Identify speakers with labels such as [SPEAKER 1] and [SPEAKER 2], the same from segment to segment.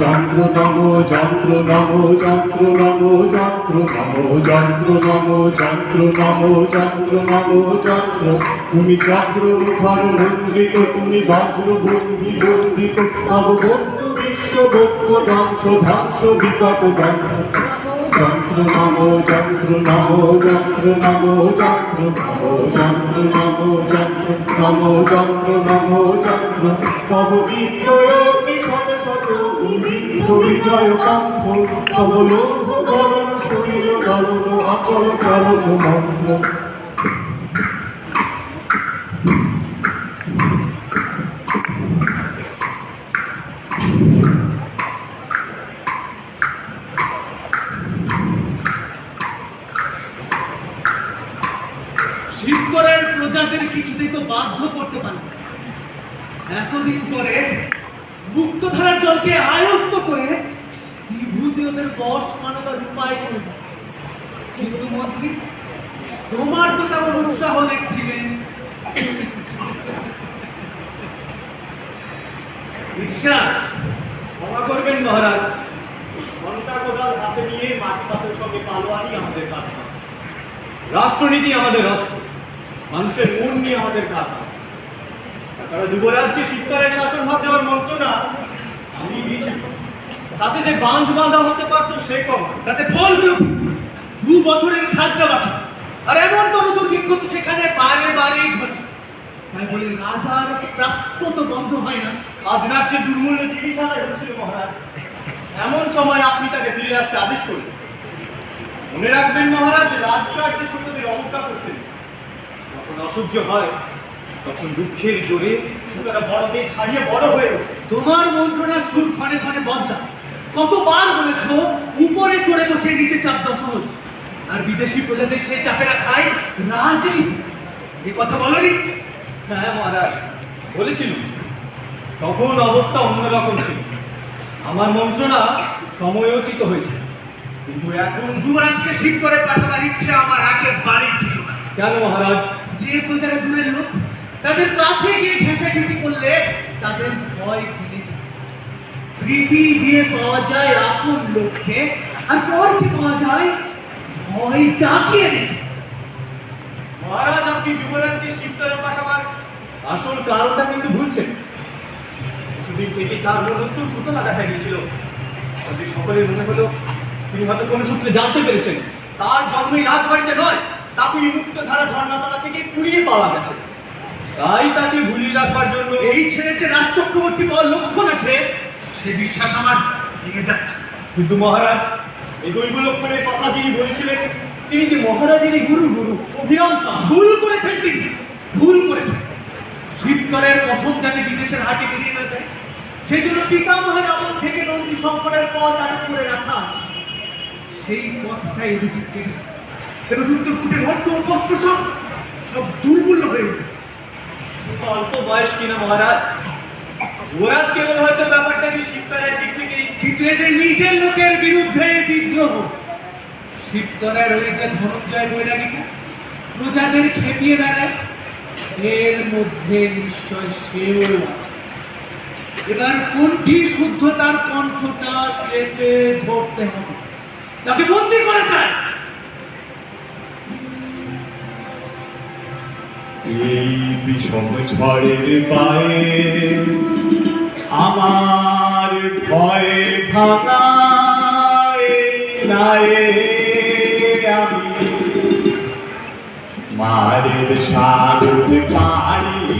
[SPEAKER 1] যন্ত্র নম যন্ত্র নম যন্ত্র নম যন্ত্র নম যন্ত্র নম যন্ত্র নম যন্ত্র নম যন্ত্র তুমি চক্র মুখর মন্ত্রিত তুমি বজ্র বন্দি বন্দিত তব বিশ্ব বক্ষ ধ্বংস ধ্বংস বিকট যন্ত্র যন্ত্র নম যন্ত্র নম যন্ত্র নম যন্ত্র নম যন্ত্র নম যন্ত্র নম যন্ত্র নম যন্ত্র তব বিদ্যয় চরণ মন্ত্র
[SPEAKER 2] শিবকরের প্রজাদের কিছুতেই তো বাধ্য করতে পারল না। এতদিন পরে মুক্তধারার জলকে আয়ত্ত করে বিভূতি ওদের দশ মানবার উপায় করল কিন্তু মন্ত্রী তোমার তো তেমন উৎসাহ দেখছিলেন
[SPEAKER 3] ক্ষমা করবেন মহারাজ। ঘণ্টা কোদাল হাতে নিয়ে মাটি সঙ্গে পালোয়ানি আমাদের কাজ রাষ্ট্রনীতি আমাদের অস্ত্র। মানুষের মন নিয়ে আমাদের কাজ তাছাড়া যুবরাজকে শীতকালের শাসন ভাব দেওয়ার মন্ত্রণা আমি দিয়েছি। তাতে যে বাঁধ বাঁধা হতে পারতো, সে কম।
[SPEAKER 2] তাতে ফল হলো দু বছরের খাজনা বাকি। আর এমন তর দুর্ভিক্ষ তো সেখানে বারে বারে ঘটে। তাই বলে, রাজার প্রাপ্য তো বন্ধ হয় না।
[SPEAKER 3] খাজনার যে দুর্মূল্য জিনিস আদায় হচ্ছিল মহারাজ, এমন সময় আপনি তাকে ফিরে আসতে আদেশ করলেন। মনে রাখবেন মহারাজ রাজকার্যের ছোটদের অবজ্ঞা করতেন যখন অসহ্য হয় তখন দুঃখের জোরে ছোটরা বড়দের ছাড়িয়ে বড় হয়ে
[SPEAKER 2] তোমার মন্ত্রণার সুর ক্ষণে ক্ষণে বদলা। কতবার বলেছ উপরে চড়ে বসে নিচে চাপ দেওয়া সহজ। আর বিদেশি প্রজাদের সেই চাপেরা খায় রাজনীতি এ কথা বলনি?
[SPEAKER 3] হ্যাঁ মহারাজ। বলেছিল। তখন অবস্থা অন্যরকম ছিল। আমার মন্ত্রণা সময়োচিত হয়েছে। কিন্তু এখন
[SPEAKER 2] যুবরাজকে শিব করে পাঠাবার ইচ্ছে আমার একেবারেই ছিল
[SPEAKER 3] কেন মহারাজ?
[SPEAKER 2] যে প্রজারা দূরে লোক তাদের কাছে গিয়ে ঘেঁষাঘেঁষি করলে তাদের ভয় ভেঙে যায়। প্রীতি দিয়ে পাওয়া যায় আপন লোককে, আর পরকে পাওয়া যায়? ভয় জাগিয়ে রেখে
[SPEAKER 3] মহারাজ, আপনি যুবরাজকে শিবতরে পাঠাবার আসল কারণটা কিন্তু ভুলছেন। কিছুদিন থেকে তার মন উত্তর ঘটনা দেখা গিয়েছিল আমাদের সকলের মনে হলো, তিনি হয়তো কোনো সূত্রে জানতে পেরেছেন। তার জন্মই রাজবাড়িতে নয় তাকে এই মুক্ত ধারা ঝর্ণাতলা থেকে কুড়িয়ে পাওয়া গেছে। তাই তাকে ভুলিয়ে রাখবার জন্য
[SPEAKER 2] এই ছেলের যে রাজ চক্রবর্তী পাওয়ার লক্ষণ আছে, সে বিশ্বাস আমার ভেঙে যাচ্ছে।
[SPEAKER 3] কিন্তু মহারাজ, এই দৈব লক্ষণের কথা যিনি বলেছিলেন, তিনি যে মহারাজেরই গুরু গুরু, অভিরাম
[SPEAKER 2] ভুল করেছেন তিনি, ভুল করেছেন। শিবকরের কসম যাতে বিদেশের হাটে বেরিয়ে না যায় সেই জন্য পিতামহের আমল থেকে নন্দী শঙ্করের পথ আটক করে রাখা আছে। সেই পথটাই অভিজিৎ কেটে এবার উত্তরকূটে ভণ্ড ও কষ্ট সব সব দুর্মূল্য হয়ে উঠেছে
[SPEAKER 3] অল্প বয়স কিনা, মহারাজ? যুবরাজ কেবল হয়তো ব্যাপারটাকে শিবতারের দিক
[SPEAKER 2] কিন্তু এই নিজের লোকের বিরুদ্ধে বিদ্রোহ শিবতরের ওই ধনঞ্জয় বৈরাগীটা। প্রজাদের খেপিয়ে বেড়ায়, এর মধ্যে নিশ্চয় সেও এবার কোনটি শুদ্ধ তার কণ্ঠটা চেপে ধরতে হবে। তাকে বন্দি করে যায়।
[SPEAKER 1] এই বিষম ঝড়ের পায়ে আমার ভয়ে ভাঙায় আমি। মারের সাগর পাড়ি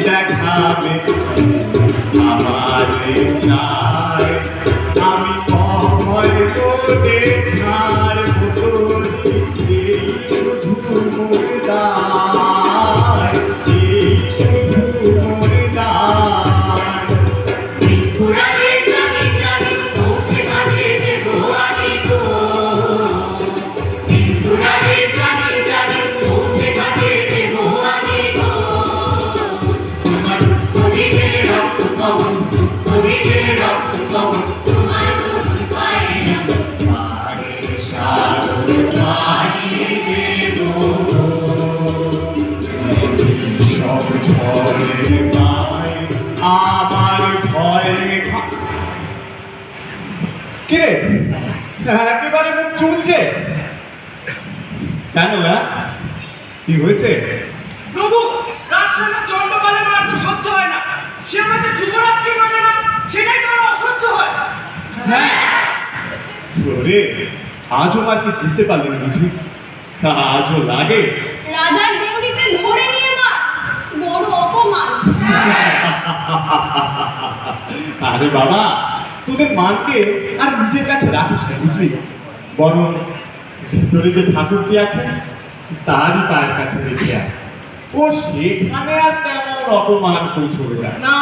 [SPEAKER 1] দেখাবে আমার আমি কখন করে আমার ভয়ে কিরে একেবারে মুখ চুলছে কেন হ্যাঁ কি হয়েছে
[SPEAKER 2] প্রভু তার সঙ্গে চন্ডকালের মার তো সহ্য হয় না। সে আমাদের যুবরাজকে মানে না সেটাই তার অসহ্য হয়।
[SPEAKER 1] ওরে আজও আর কি চিনতে পারলি না বুঝি আজও লাগে।
[SPEAKER 4] রাজার দেউড়িতে ধরে নিয়ে মা বড় অপমান।
[SPEAKER 1] আরে বাবা তোদের মানকে আর নিজের কাছে রাখিস না বুঝলি? বরং ভিতরে যে ঠাকুরটি আছে তারই পায়ের কাছে রেখে আয়। ও সেখানে আর তেমন অপমান পৌঁছবে
[SPEAKER 3] না